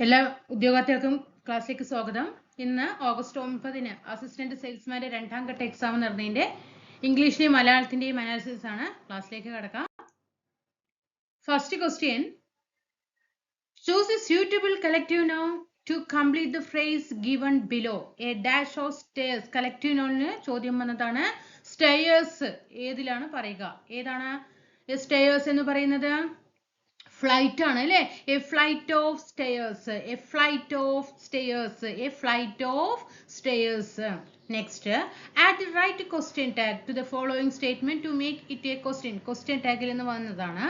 എല്ലാ ഉദ്യോഗാർത്ഥികൾക്കും ക്ലാസ്സിലേക്ക് സ്വാഗതം. ഇന്ന് ഓഗസ്റ്റ് ഒമ്പതിന് അസിസ്റ്റന്റ് സെയിൽസ്മാന്റെ രണ്ടാം ഘട്ട എക്സാം നടന്നതിന്റെ ഇംഗ്ലീഷിന്റെയും മലയാളത്തിന്റെയും അനാലിസിസ് ആണ് ക്ലാസ്സിലേക്ക് കടക്കാം. First question choose a suitable collective noun to complete the phrase given below a dash of stairs collective നോണിന് ചോദ്യം വന്നതാണ് സ്റ്റേയേഴ്സ് ഏതിലാണ് പറയുക? ഏതാണ്? സ്റ്റേയേഴ്സ് എന്ന് പറയുന്നത്? ഫ്ലൈറ്റ് ആണ് അല്ലേ? A flight of stairs a flight of stairs a flight of stairs next add the right question tag to the following statement to make it a question question ടാഗിൽ നിന്ന് വന്നതാണ്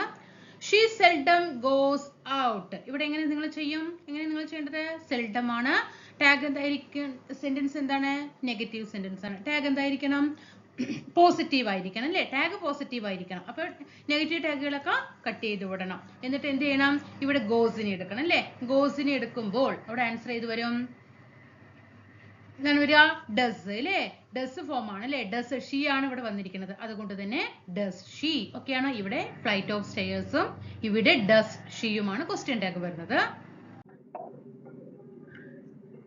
she seldom goes out ഇവിടെ എങ്ങനെ നിങ്ങൾ ചെയ്യും? എങ്ങനെ നിങ്ങൾ ചെയ്യേണ്ടത്? Seldom ആണ്. ടാഗ് എന്തായിരിക്കും? സെന്റൻസ് എന്താണ്? നെഗറ്റീവ് സെന്റൻസ് ആണ്. ടാഗ് എന്തായിരിക്കണം? പോസിറ്റീവ് ആയിരിക്കണം അല്ലേ? ടാഗ് പോസിറ്റീവ് ആയിരിക്കണം. അപ്പൊ നെഗറ്റീവ് ടാഗുകളൊക്കെ കട്ട് ചെയ്ത് വിടണം. എന്നിട്ട് എന്ത് ചെയ്യണം? ഇവിടെ ഗോസിനെ എടുക്കണം അല്ലേ? ഗോസിനെ എടുക്കുമ്പോൾ അവിടെ ആൻസർ ചെയ്ത് വരും? എന്താണ് വരിക? ഡസ് അല്ലേ? ഡസ് ഫോം ആണ് അല്ലേ? ഡസ് ഷീ ആണ് ഇവിടെ വന്നിരിക്കുന്നത്. അതുകൊണ്ട് തന്നെ ഡസ് ഷീ ഒക്കെയാണ് ഇവിടെ ഫ്ലൈറ്റ് ഓഫ് സ്റ്റെയേഴ്സും ഇവിടെ ഡസ് ഷീയുമാണ് ക്വസ്റ്റ്യൻ ടാഗ് വരുന്നത്.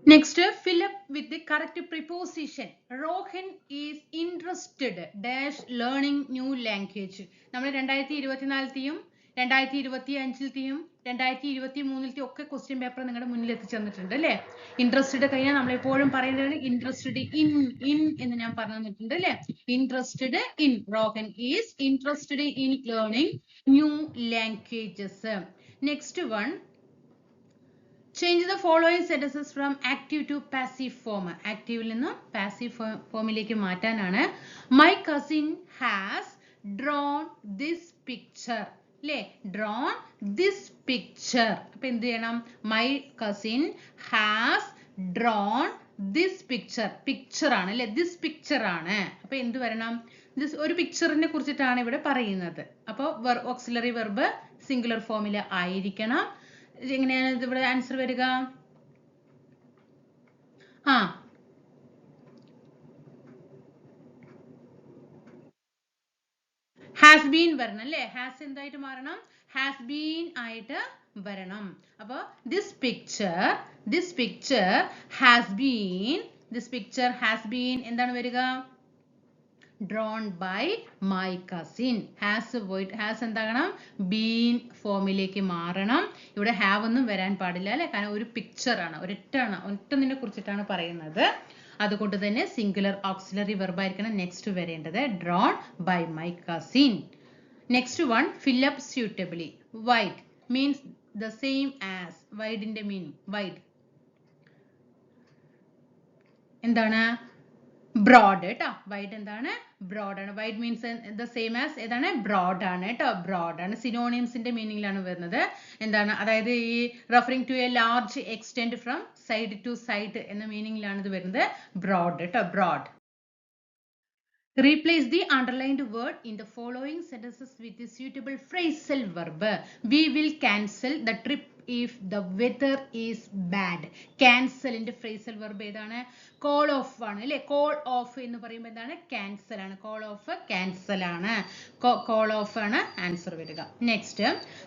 Next fill up with the correct preposition. Rohan is interested dash learning new language നമ്മൾ രണ്ടായിരത്തി ഇരുപത്തിനാലത്തെയും രണ്ടായിരത്തി ഇരുപത്തി അഞ്ചിലത്തെയും രണ്ടായിരത്തി ഇരുപത്തി മൂന്നിലത്തെയും ഒക്കെ ക്വസ്റ്റ്യൻ പേപ്പർ നിങ്ങളുടെ മുന്നിൽ എത്തിച്ചെന്നിട്ടുണ്ട് അല്ലേ? ഇൻട്രസ്റ്റഡ് കഴിഞ്ഞാൽ നമ്മൾ എപ്പോഴും പറയുന്നത് ഇൻട്രസ്റ്റഡ് ഇൻ ഇൻ എന്ന് ഞാൻ പറഞ്ഞു തന്നിട്ടുണ്ട് അല്ലേ? Interested in Rohan is interested in learning new languages next one change the following sentences from active to passive form ആക്റ്റീവിൽ നിന്നും പാസീവ് ഫോമിലേക്ക് മാറ്റാനാണ്. My cousin has drawn this picture അല്ലേ ഡ്രോൺ ദിസ് പിക്ചർ അപ്പൊ എന്ത് ചെയ്യണം? My cousin has drawn this picture picture ആണ് അല്ലെ this picture ആണ്. അപ്പൊ എന്ത് വരണം? ദിസ് ഒരു പിക്ചറിനെ കുറിച്ചിട്ടാണ് ഇവിടെ പറയുന്നത്. അപ്പോൾ ഓക്സിലറി വെർബ് സിംഗുലർ ഫോമിൽ ആയിരിക്കണം. എങ്ങനെയാണ് ഇവിടെ ആൻസർ വരിക? ആ. ഹാസ് ബീൻ വരണം അല്ലേ? ഹാസ് എന്തായിട്ട് മാറണം? ഹാസ് ബീൻ ആയിട്ട് വരണം. അപ്പൊ this picture this picture has been this picture has been എന്താണ് വരിക? Drawn by my cousin has പോയിട്ട് ഹാസ് എന്താകണം? ബീൻ ഫോമിലേക്ക് മാറണം. ഇവിടെ ഹാവ് ഒന്നും വരാൻ പാടില്ല അല്ലെ? കാരണം ഒരു പിക്ചറാണ് ഒരൊറ്റാണ്. ഒറ്റതിനെ കുറിച്ചിട്ടാണ് പറയുന്നത്. അതുകൊണ്ട് തന്നെ സിംഗുലർ ഓക്സിലറി വെർബായിരിക്കണം നെക്സ്റ്റ് വരേണ്ടത്. Drawn by my cousin next one fill up suitably wide means the same as വൈഡിന്റെ meaning wide എന്താണ്? ബ്രോഡ് കേട്ടോ വൈഡ് എന്താണ്? ബ്രോഡ് ആണ്. Wide means the same as ഏതാണ്? ബ്രോഡ് ആണ് കേട്ടോ. ബ്രോഡ് ആണ്. സിനോണിയംസിന്റെ മീനിങ്ങിലാണ് വരുന്നത്. എന്താണ്? അതായത് ഈ referring to a large extent from side to side എന്ന മീനിങ്ങിലാണ് ഇത് വരുന്നത്. ബ്രോഡ് കേട്ടോ. Broad Replace the underlined word in the following sentences with the suitable verb. We will cancel the trip if the weather is bad ക്യാൻസലിന്റെ phrasal verb ഏതാണ്? Call off ആണ്. അല്ലേ? Call off എന്ന് പറയുമ്പോൾ എന്താണ്? ക്യാൻസൽ ആണ്. Call off cancel ആണ്. Call off ആണ് answer വരിക. Next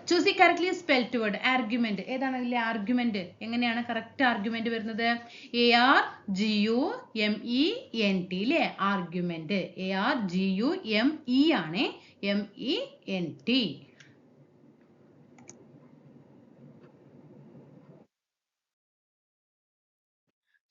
choose the correctly spelt word argument ഏതാണ് അതിലെ ആർഗ്യുമെന്റ് എങ്ങനെയാണ് കറക്റ്റ് ആർഗ്യുമെന്റ് വരുന്നത്? A R G U M E N T അല്ലേ argument A R G U M E ആണ് M E N T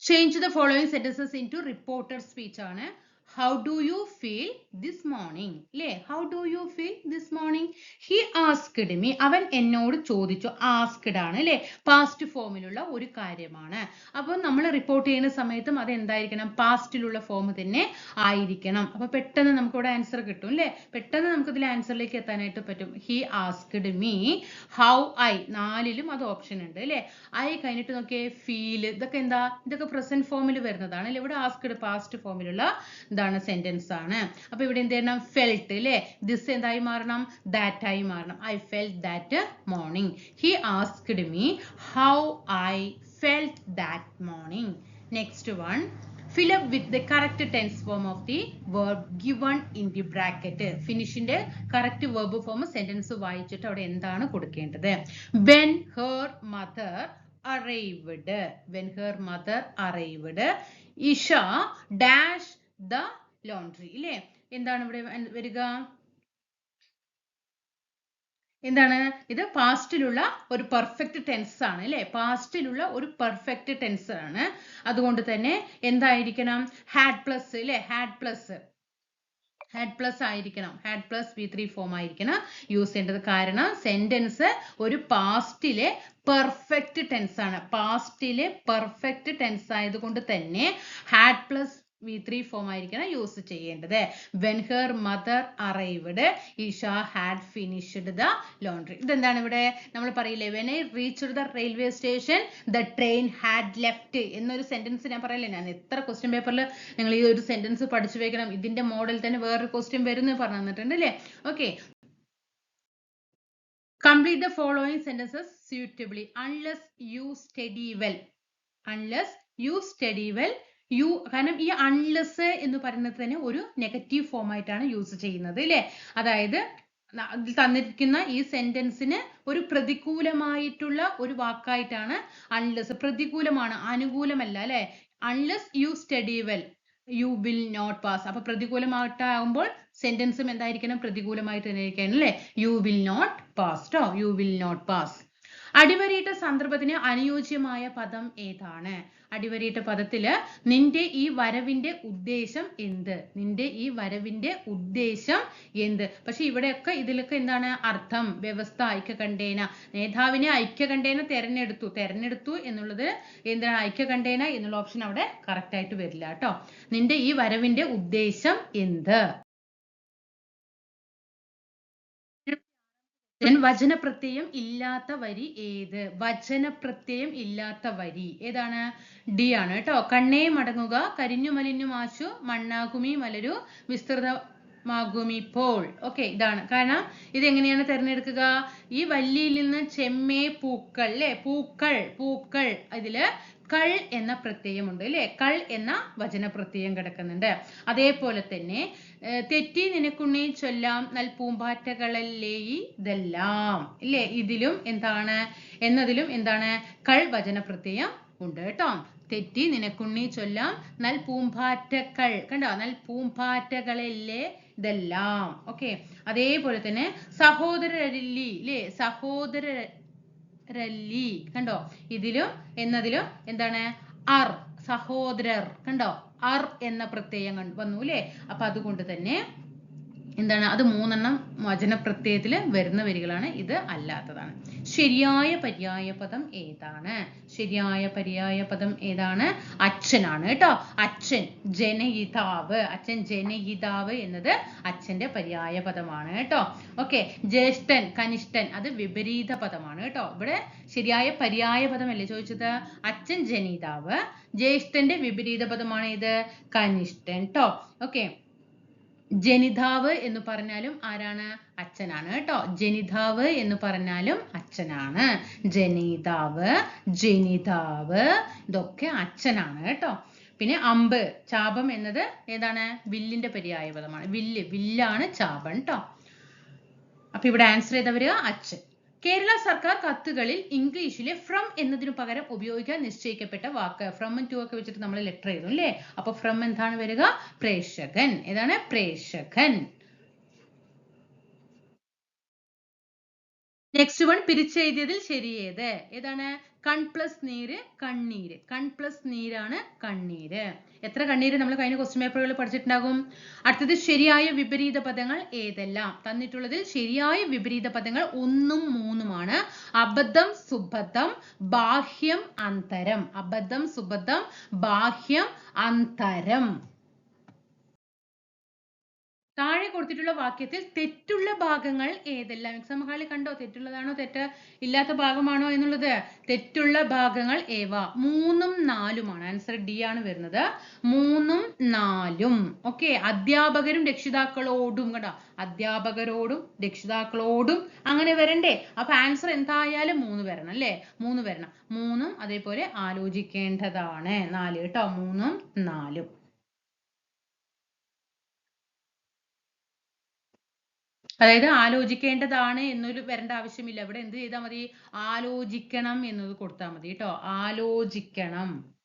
change the following sentences into reported speech ആണ്. How do you feel this morning അല്ലേ how do you feel this morning he asked me അവൻ എന്നോട് ചോദിച്ചു. Asked ആണ് അല്ലേ past ഫോമിലുള്ള ഒരു കാര്യമാണ്. അപ്പോൾ നമ്മൾ റിപ്പോർട്ട് ചെയ്യുന്ന സമയത്തും അത് എന്തായിരിക്കണം? പാസ്റ്റിലുള്ള ഫോം തന്നെ ആയിരിക്കണം. അപ്പോൾ പെട്ടെന്ന് നമുക്ക് ഇവിടെ ആൻസർ കിട്ടും അല്ലേ പെട്ടെന്ന് നമുക്ക് ഇതിൽ ആൻസറിലേക്ക് എത്താനായിട്ട് പറ്റും. He asked me how I നാലിലും അത് ഓപ്ഷൻ ഉണ്ട് അല്ലേ ഐ കഴിഞ്ഞിട്ട് നോക്കിയേ ഫീൽ ഇതൊക്കെ എന്താ? ഇതൊക്കെ പ്രസന്റ് ഫോമിൽ വരുന്നതാണ് അല്ലേ ഇവിടെ ആസ്ക്ഡ് പാസ്റ്റ് ഫോമിലുള്ള എന്താണ് സെന്റൻസ് ആണ്. അപ്പൊ ഇവിടെ എന്ത് ചെയ്യണം? ഫെൽറ്റ് അല്ലേ ദിസ് എന്തായി മാറണം? ദാറ്റ് ആയി മാറണം. I felt that morning he asked me how I felt that morning next one fill up with the correct tense form of the verb given in the bracket. ഫിനിഷിന്റെ correct verb form sentence വായിച്ചിട്ട് അവിടെ എന്താണ് കൊടുക്കേണ്ടത്? When her mother arrived. When her mother arrived. Isha dash the laundry ഇല്ലേ? എന്താണ് ഇവിടെ വരിക? എന്താണ്? ഇത് പാസ്റ്റിലുള്ള ഒരു പെർഫെക്റ്റ് ടെൻസ് ആണ് അല്ലേ പാസ്റ്റിലുള്ള ഒരു പെർഫെക്റ്റ് ടെൻസ് ആണ്. അതുകൊണ്ട് തന്നെ എന്തായിരിക്കണം? ഹാഡ് പ്ലസ് അല്ലേ ഹാഡ് പ്ലസ് ഹാഡ് പ്ലസ് ആയിരിക്കണം. Had plus V three form ആയിരിക്കണം യൂസ് ചെയ്യേണ്ടത്. കാരണം സെന്റൻസ് ഒരു പാസ്റ്റിലെ പെർഫെക്റ്റ് ടെൻസ് ആണ്. പാസ്റ്റിലെ പെർഫെക്റ്റ് ടെൻസ് ആയതുകൊണ്ട് തന്നെ had plus V three form ആയിരിക്കണം യൂസ് ചെയ്യേണ്ടത്. When her mother arrived Isha had finished the laundry ഇതെന്താണ് ഇവിടെ നമ്മൾ പറയില്ലേ? When I reach the railway station the train had left എന്നൊരു സെന്റൻസ് ഞാൻ പറയില്ലേ? ഞാൻ എത്ര ക്വസ്റ്റ്യൻ പേപ്പറിൽ നിങ്ങൾ ഈ ഒരു സെന്റൻസ് പഠിച്ചു വെക്കണം. ഇതിന്റെ മോഡൽ തന്നെ വേറൊരു ക്വസ്റ്റ്യൻ വരുന്നു പറഞ്ഞു തന്നിട്ടുണ്ട് അല്ലേ? Okay complete the following sentences suitably unless you study well unless you study well you കാരണം ഈ അൺലെസ് എന്ന് പറയുന്നത് തന്നെ ഒരു നെഗറ്റീവ് ഫോം ആയിട്ടാണ് യൂസ് ചെയ്യുന്നത് അല്ലേ അതായത് തന്നിരിക്കുന്ന ഈ സെന്റൻസിന് ഒരു പ്രതികൂലമായിട്ടുള്ള ഒരു വാക്കായിട്ടാണ് അൺലെസ് പ്രതികൂലമാണ് അനുകൂലമല്ല അല്ലെ unless you study well you will not pass അപ്പൊ പ്രതികൂലമായിട്ടാകുമ്പോൾ സെന്റൻസും എന്തായിരിക്കണം? പ്രതികൂലമായിട്ട് തന്നെ ഇരിക്കണം അല്ലെ യു വിൽ നോട്ട് പാസ് ട്ടോ? യു വിൽ നോട്ട് പാസ് അടിവരയിട്ട സന്ദർഭത്തിന് അനുയോജ്യമായ പദം ഏതാണ്? അടിവരയിട്ട പദത്തിൽ നിന്റെ ഈ വരവിന്റെ ഉദ്ദേശം എന്ത്? നിന്റെ ഈ വരവിന്റെ ഉദ്ദേശം എന്ത്? പക്ഷെ ഇവിടെയൊക്കെ ഇതിലൊക്കെ എന്താണ് അർത്ഥം? വ്യവസ്ഥ ഐക്യകണ്ഠേന. നേതാവിനെ ഐക്യകണ്ഠേന തെരഞ്ഞെടുത്തു. തെരഞ്ഞെടുത്തു എന്നുള്ളത് എന്താണ്? ഐക്യകണ്ഠേന എന്നുള്ള ഓപ്ഷൻ അവിടെ കറക്റ്റ് ആയിട്ട് വരില്ല കേട്ടോ. നിന്റെ ഈ വരവിന്റെ ഉദ്ദേശം എന്ത്? വചനപ്രത്യയം ഇല്ലാത്ത വരി ഏത്? വചനപ്രത്യയം ഇല്ലാത്ത വരി. ഏതാണ്? ഡി ആണ് കേട്ടോ. കണ്ണേ മടങ്ങുക കരിഞ്ഞു മലിഞ്ഞു മാശു മണ്ണാകുമി മലരു വിസ്തൃത മാകുമിപ്പോൾ ഓക്കെ ഇതാണ്. കാരണം ഇത് എങ്ങനെയാണ് തിരഞ്ഞെടുക്കുക? ഈ വല്ലിയിൽ നിന്ന് ചെമ്മേ പൂക്കൾ അല്ലെ പൂക്കൾ പൂക്കൾ. ഇതിൽ കൾ എന്ന പ്രത്യയമുണ്ട് അല്ലെ കൾ എന്ന വചനപ്രത്യയം കിടക്കുന്നുണ്ട്. അതേപോലെ തന്നെ തെറ്റി നിനക്കുണ്ണി ചൊല്ലാം നൽ പൂമ്പാറ്റകളല്ലേ ഇതെല്ലാം. ഇല്ലേ? ഇതിലും എന്താണ്? എന്നതിലും എന്താണ്? കൾ വചന പ്രത്യയം ഉണ്ട് കേട്ടോ. തെറ്റി നിനക്കുണ്ണി ചൊല്ലാം നൽ പൂമ്പാറ്റകൾ. കണ്ടോ? നൽ പൂമ്പാറ്റകളല്ലേ ഇതെല്ലാം. ഓക്കെ. അതേപോലെ തന്നെ സഹോദരല്ലി ഇല്ലേ? സഹോദര രല്ലി കണ്ടോ? ഇതിലും എന്നതിലും എന്താണ്? അർ. സഹോദരർ കണ്ടോ? അർ എന്ന പ്രത്യയം വന്നു അല്ലേ? അപ്പൊ അതുകൊണ്ട് തന്നെ എന്താണ്? അത് മൂന്നെണ്ണം വചനപ്രത്യയത്തിൽ വരുന്ന വരികളാണ്. ഇത് അല്ലാത്തതാണ്. ശരിയായ പര്യായ പദം ഏതാണ്? ശരിയായ പര്യായ പദം ഏതാണ്? അച്ഛനാണ് കേട്ടോ. അച്ഛൻ ജനയിതാവ്. അച്ഛൻ ജനയിതാവ് എന്നത് അച്ഛന്റെ പര്യായ പദമാണ് കേട്ടോ. ഓക്കെ. ജ്യേഷ്ഠൻ കനിഷ്ഠൻ അത് വിപരീത പദമാണ് കേട്ടോ. ഇവിടെ ശരിയായ പര്യായ പദമല്ലേ ചോദിച്ചത്? അച്ഛൻ ജനിതാവ് ജ്യേഷ്ഠന്റെ വിപരീത പദമാണ് ഇത് കനിഷ്ഠൻ കേട്ടോ ഓക്കെ. ജനിതാവ് എന്ന് പറഞ്ഞാലും ആരാണ്? അച്ഛനാണ് കേട്ടോ. ജനിതാവ് എന്ന് പറഞ്ഞാലും അച്ഛനാണ്. ജനിതാവ് ജനിതാവ് ഇതൊക്കെ അച്ഛനാണ് കേട്ടോ. പിന്നെ അമ്പ് ചാപം എന്നത് ഏതാണ്? വില്ലിന്റെ പര്യായപദമാണ്. വില്ല് വില്ലാണ് ചാപം കേട്ടോ. അപ്പൊ ഇവിടെ ആൻസർ ചെയ്ത വരിക? അച്ഛൻ. കേരള സർക്കാർ കത്തുകളിൽ ഇംഗ്ലീഷിലെ ഫ്രം എന്നതിനു പകരം ഉപയോഗിക്കാൻ നിശ്ചയിക്കപ്പെട്ട വാക്ക്. ഫ്രം ടു ഒക്കെ വെച്ചിട്ട് നമ്മൾ ലെറ്റർ എഴുതും അല്ലേ അപ്പൊ ഫ്രം എന്താണ് വരിക? പ്രേക്ഷകൻ. ഏതാണ്? പ്രേക്ഷകൻ. നെക്സ്റ്റ് വൺ പിരിച്ചെഴുതിയതിൽ ശരിയേത്. ഏതാണ്? കൺ പ്ലസ് നീര് കണ്ണീര്. കൺ പ്ലസ് നീരാണ് കണ്ണീര്. എത്ര കണ്ണീര് നമ്മൾ കഴിഞ്ഞ ക്വസ്റ്റ്യൻ പേപ്പറുകൾ പഠിച്ചിട്ടുണ്ടാകും? അടുത്തത് ശരിയായ വിപരീത പദങ്ങൾ ഏതെല്ലാം? തന്നിട്ടുള്ളതിൽ ശരിയായ വിപരീത പദങ്ങൾ ഒന്നും മൂന്നുമാണ്. അബദ്ധം സുബദ്ധം ബാഹ്യം അന്തരം. അബദ്ധം സുബദ്ധം ബാഹ്യം അന്തരം. താഴെ കൊടുത്തിട്ടുള്ള വാക്യത്തിൽ തെറ്റുള്ള ഭാഗങ്ങൾ ഏതെല്ലാം? എക്സാം ഹാളിൽ കണ്ടോ? തെറ്റുള്ളതാണോ? തെറ്റ് ഇല്ലാത്ത ഭാഗമാണോ എന്നുള്ളത്? തെറ്റുള്ള ഭാഗങ്ങൾ ഏവ? മൂന്നും നാലുമാണ്. ആൻസർ ഡി ആണ് വരുന്നത്. മൂന്നും നാലും. ഓക്കെ അധ്യാപകരും രക്ഷിതാക്കളോടും കേട്ടോ അധ്യാപകരോടും രക്ഷിതാക്കളോടും അങ്ങനെ വരണ്ടേ? അപ്പൊ ആൻസർ എന്തായാലും മൂന്ന് വരണം അല്ലേ? മൂന്ന് വരണം. മൂന്നും അതേപോലെ ആലോചിക്കേണ്ടതാണ്. നാല് കേട്ടോ. മൂന്നും നാലും. അതായത് ആലോചിക്കേണ്ടതാണ് എന്നൊരു വരേണ്ട ആവശ്യമില്ല. ഇവിടെ എന്ത് ചെയ്താൽ മതി? ആലോചിക്കണം എന്നത് കൊടുത്താൽ മതി കേട്ടോ. ആലോചിക്കണം.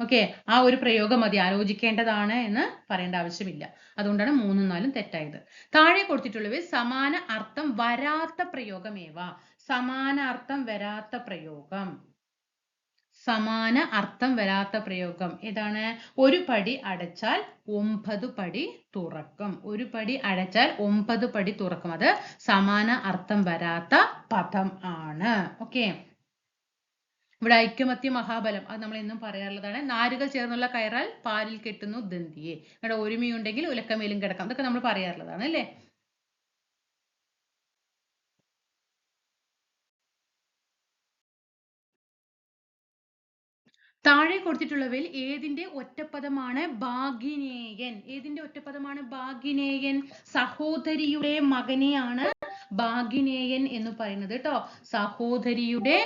ഓക്കെ ആ ഒരു പ്രയോഗം മതി. ആലോചിക്കേണ്ടതാണ് എന്ന് പറയേണ്ട ആവശ്യമില്ല. അതുകൊണ്ടാണ് മൂന്നും നാലും തെറ്റായത്. താഴെ കൊടുത്തിട്ടുള്ളവ സമാന അർത്ഥം വരാത്ത പ്രയോഗമേവ സമാന അർത്ഥം വരാത്ത പ്രയോഗം. സമാന അർത്ഥം വരാത്ത പ്രയോഗം. ഏതാണ്? ഒരു പടി അടച്ചാൽ ഒമ്പത് പടി തുറക്കും. ഒരു പടി അടച്ചാൽ ഒമ്പത് പടി തുറക്കും. അത് സമാന അർത്ഥം വരാത്ത പദം ആണ്. ഓക്കെ? ഇവിടെ ഐക്യമത്യ മഹാബലം. അത് നമ്മൾ എന്നും പറയാറുള്ളതാണ്. നാരുകൾ ചേർന്നുള്ള കയറാൽ പാലിൽ കെട്ടുന്നു ദന്തിയെ. ഇവിടെ ഒരുമയുണ്ടെങ്കിൽ ഉലക്കമേലും കിടക്കാം. ഇതൊക്കെ നമ്മൾ പറയാറുള്ളതാണ് അല്ലേ? താഴെ കൊടുത്തിട്ടുള്ളവയിൽ ഏതിന്റെ ഒറ്റപ്പദമാണ് ഭാഗിനേയൻ? ഏതിന്റെ ഒറ്റപ്പദമാണ് ഭാഗിനേയൻ? സഹോദരിയുടെ മകനെയാണ് ഭാഗിനേയൻ എന്ന് പറയുന്നത് കേട്ടോ. സഹോദരിയുടെ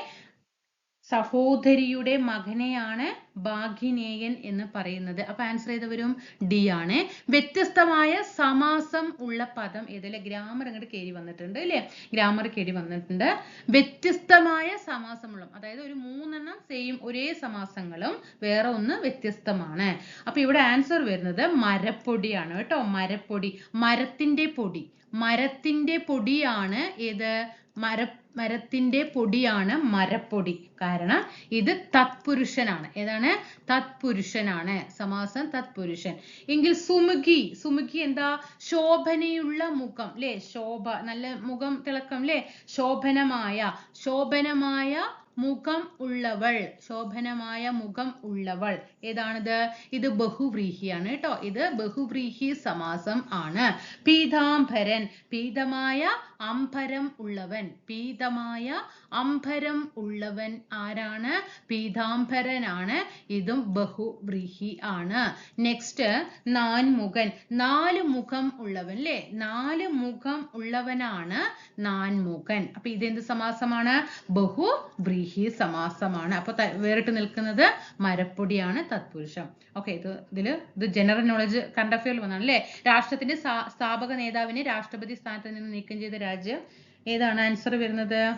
സഹോദരിയുടെ മകനെയാണ് ഭാഗിനേയൻ എന്ന് പറയുന്നത്. അപ്പൊ ആൻസർ ചെയ്തവരും ഡി ആണ്. വ്യത്യസ്തമായ സമാസം ഉള്ള പദം ഏതല്ലേ? ഗ്രാമർ അങ്ങോട്ട് കയറി വന്നിട്ടുണ്ട് അല്ലേ? ഗ്രാമർ കയറി വന്നിട്ടുണ്ട്. വ്യത്യസ്തമായ സമാസമുള്ള അതായത് ഒരു മൂന്നെണ്ണം സെയിം ഒരേ സമാസങ്ങളും വേറെ ഒന്ന് വ്യത്യസ്തമാണ്. അപ്പൊ ഇവിടെ ആൻസർ വരുന്നത് മരപ്പൊടിയാണ് കേട്ടോ. മരപ്പൊടി. മരത്തിന്റെ പൊടി. മരത്തിന്റെ പൊടിയാണ് ഏത്? മര മരത്തിന്റെ പൊടിയാണ് മരപ്പൊടി. കാരണം ഇത് തത്പുരുഷനാണ്. ഏതാണ്? തത്പുരുഷനാണ്. സമാസം തത്പുരുഷൻ. എങ്കിൽ സുമുഖി. സുമുഖി എന്താ? ശോഭനയുള്ള മുഖം. ല്ലേ? ശോഭ. നല്ല മുഖം തിളക്കം. ല്ലേ? ശോഭനമായ. ശോഭനമായ മുഖം ഉള്ളവൾ ശോഭനമായ മുഖം ഉള്ളവൾ. ഏതാണിത്? ഇത് ബഹുവ്രീഹിയാണ് കേട്ടോ ഇത് ബഹുവ്രീഹി സമാസം ആണ്. പീതാംബരൻ പീതമായ അംബരം ഉള്ളവൻ. പീതമായ അംബരം ഉള്ളവൻ ആരാണ്? പീതാംബരനാണ് ഇതും ബഹുവ്രീഹി ആണ്. നെക്സ്റ്റ് നാൻമുഖൻ. നാല് മുഖം ഉള്ളവൻ ല്ലേ നാല് മുഖം ഉള്ളവനാണ് നാൻമുഖൻ. അപ്പൊ ഇതെന്ത് സമാസമാണ്? ബഹുവ്രീഹി സമാസമാണ്. അപ്പൊ വേറിട്ട് നിൽക്കുന്നത് മരപ്പൊടിയാണ് തത്പുരുഷം. ഓക്കെ ഇത് ഇതിൽ ഇത് ജനറൽ നോളജ് കറണ്ട് അഫയറിൽ വന്നാണ് അല്ലെ രാഷ്ട്രത്തിന്റെ സ്ഥാ- സ്ഥാപക നേതാവിനെ രാഷ്ട്രപതി സ്ഥാനത്ത് നിന്ന് നീക്കം ചെയ്ത രാജ്യം ഏതാണ്? ആൻസർ വരുന്നത്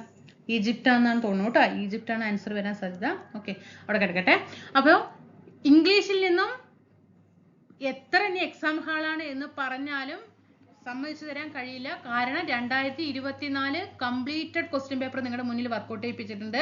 ഈജിപ്റ്റ് ആണെന്നാണ് തോന്നുന്നു കേട്ടോ ഈജിപ്റ്റ് ആണ് ആൻസർ വരാൻ സാധ്യത. ഓക്കെ അവിടെ കിടക്കട്ടെ. അപ്പോൾ ഇംഗ്ലീഷിൽ നിന്നും എത്ര ഇനി എക്സാം ഹാളാണ് എന്ന് പറഞ്ഞാലും സമ്മതിച്ചു തരാൻ കഴിയില്ല. കാരണം രണ്ടായിരത്തി ഇരുപത്തിനാല് കംപ്ലീറ്റഡ് ക്വസ്റ്റ്യൻ പേപ്പർ നിങ്ങളുടെ മുന്നിൽ വർക്കൗട്ട് ചെയ്യിപ്പിച്ചിട്ടുണ്ട്.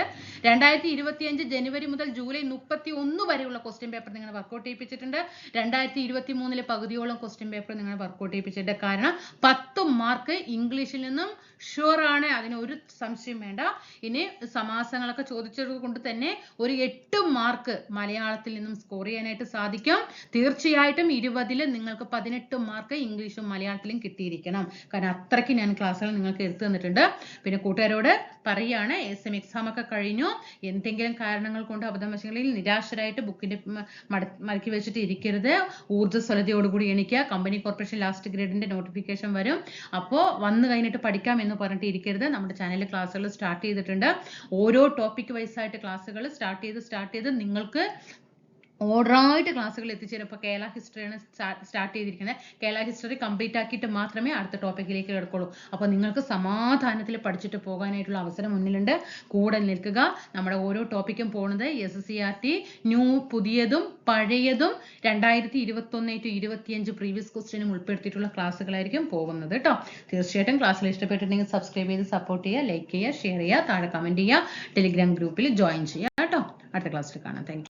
രണ്ടായിരത്തി ഇരുപത്തിയഞ്ച് ജനുവരി മുതൽ ജൂലൈ മുപ്പത്തി ഒന്ന് വരെയുള്ള ക്വസ്റ്റ്യൻ പേപ്പർ നിങ്ങൾ വർക്കൗട്ട് ചെയ്യിപ്പിച്ചിട്ടുണ്ട്. രണ്ടായിരത്തി ഇരുപത്തി മൂന്നിലെ പകുതിയോളം ക്വസ്റ്റ്യൻ പേപ്പർ നിങ്ങൾ വർക്കൗട്ട് ചെയ്യിപ്പിച്ചിട്ടുണ്ട്. കാരണം പത്ത് മാർക്ക് ഇംഗ്ലീഷിൽ നിന്നും ഷുവർ ആണ് അതിന് ഒരു സംശയം വേണ്ട. ഇനി സമാസങ്ങളൊക്കെ ചോദിച്ചത് കൊണ്ട് തന്നെ ഒരു എട്ട് മാർക്ക് മലയാളത്തിൽ നിന്നും സ്കോർ ചെയ്യാനായിട്ട് സാധിക്കും. തീർച്ചയായിട്ടും ഇരുപതിൽ നിങ്ങൾക്ക് പതിനെട്ട് മാർക്ക് ഇംഗ്ലീഷും മലയാളത്തിലും കിട്ടിയിരിക്കണം. കാരണം അത്രയ്ക്ക് ഞാൻ ക്ലാസ്സുകൾ നിങ്ങൾക്ക് എടുത്തു തന്നിട്ടുണ്ട്. പിന്നെ കൂട്ടുകാരോട് പറയാണ് എസ് എം എക്സാം ഒക്കെ കഴിഞ്ഞു. എന്തെങ്കിലും കാരണങ്ങൾ കൊണ്ട് അബദ്ധവശങ്ങളിൽ നിരാശരായിട്ട് ബുക്കിന്റെ മടക്കി വെച്ചിട്ട് ഇരിക്കരുത്. ഊർജസ്വലതയോടുകൂടി എണിക്കുക. കമ്പനി കോർപ്പറേഷൻ ലാസ്റ്റ് ഗ്രേഡിന്റെ നോട്ടിഫിക്കേഷൻ വരും. അപ്പോൾ വന്നു കഴിഞ്ഞിട്ട് പഠിക്കാം എന്ന് പറഞ്ഞിട്ട് ഇരിക്കരുത്. നമ്മുടെ ചാനലിൽ ക്ലാസ്സുകൾ സ്റ്റാർട്ട് ചെയ്തിട്ടുണ്ട്. ഓരോ ടോപ്പിക് വൈസ് ആയിട്ട് ക്ലാസ്സുകൾ സ്റ്റാർട്ട് ചെയ്ത് സ്റ്റാർട്ട് ചെയ്ത് നിങ്ങൾക്ക് ഓർഡറായിട്ട് ക്ലാസ്സുകൾ എത്തിച്ചേരും. ഇപ്പോൾ കേരള ഹിസ്റ്ററിയാണ് സ്റ്റാർട്ട് ചെയ്തിരിക്കുന്നത്. കേരള ഹിസ്റ്ററി കംപ്ലീറ്റ് ആക്കിയിട്ട് മാത്രമേ അടുത്ത ടോപ്പിക്കിലേക്ക് കിടക്കുള്ളൂ. അപ്പോൾ നിങ്ങൾക്ക് സമാധാനത്തിൽ പഠിച്ചിട്ട് പോകാനായിട്ടുള്ള അവസരം മുന്നിലുണ്ട്. കൂടെ നിൽക്കുക. നമ്മുടെ ഓരോ ടോപ്പിക്കും പോകുന്നത് S S C R T new പുതിയതും പഴയതും രണ്ടായിരത്തി ഇരുപത്തൊന്ന് ടു ഇരുപത്തിയഞ്ച് പ്രീവിയസ് ക്വസ്റ്റ്യനും ഉൾപ്പെടുത്തിയിട്ടുള്ള ക്ലാസ്സുകളായിരിക്കും പോകുന്നത് കേട്ടോ തീർച്ചയായിട്ടും ക്ലാസ്സിൽ ഇഷ്ടപ്പെട്ടിട്ടുണ്ടെങ്കിൽ സബ്സ്ക്രൈബ് ചെയ്ത് സപ്പോർട്ട് ചെയ്യുക ലൈക്ക് ചെയ്യുക ഷെയർ ചെയ്യുക താഴെ കമന്റ് ചെയ്യുക ടെലിഗ്രാം ഗ്രൂപ്പിൽ ജോയിൻ ചെയ്യുക കേട്ടോ അടുത്ത ക്ലാസ്സിൽ കാണാം. താങ്ക്